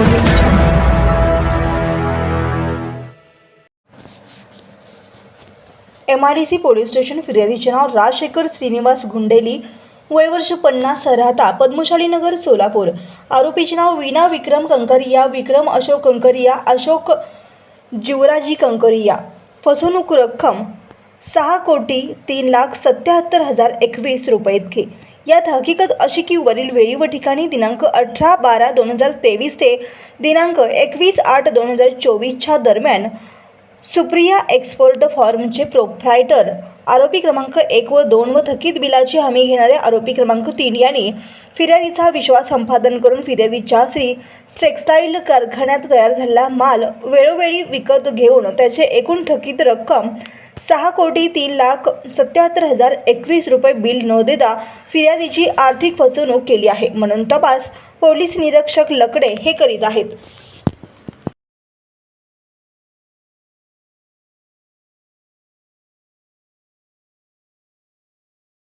M I D C police station फिर्यादीचे नाव राजशेखर श्रीनिवास गुंडेली. वयवर्ष पन्नास राहता पद्मशाली नगर सोलापूर. आरोपीचे नाव वीणा विक्रम कंकरिया विक्रम अशोक कंकरिया अशोक जीवराजी कंकरिया. फसवणूक रक्कम सहा कोटी तीन लाख सत्याहत्तर हजार एकवीस रुपये इतके. यात हकीकत अशी की वरील वेळी व ठिकाणी दिनांक अठरा बारा दोन हजार तेवीस ते दिनांक एकवीस आठ दोन हजार चोवीसच्या दरम्यान सुप्रिया एक्सपोर्ट फॉर्मचे प्रोप्रायटर आरोपी क्रमांक एक व दोन व थकीत बिलाची हमी घेणारे आरोपी क्रमांक तीन यांनी फिर्यादीचा विश्वास संपादन करून फिर्यादीच्या श्री टेक्स्टाईल कारखान्यात तयार झालेला माल वेळोवेळी विकत घेऊन त्याचे एकूण थकीत रक्कम सहा कोटी तीन लाख सत्याहत्तर हजार एकवीस रुपये बिल न देता फिर्यादीची आर्थिक फसवणूक केली आहे. म्हणून तपास पोलीस निरीक्षक लकडे हे करीत आहेत.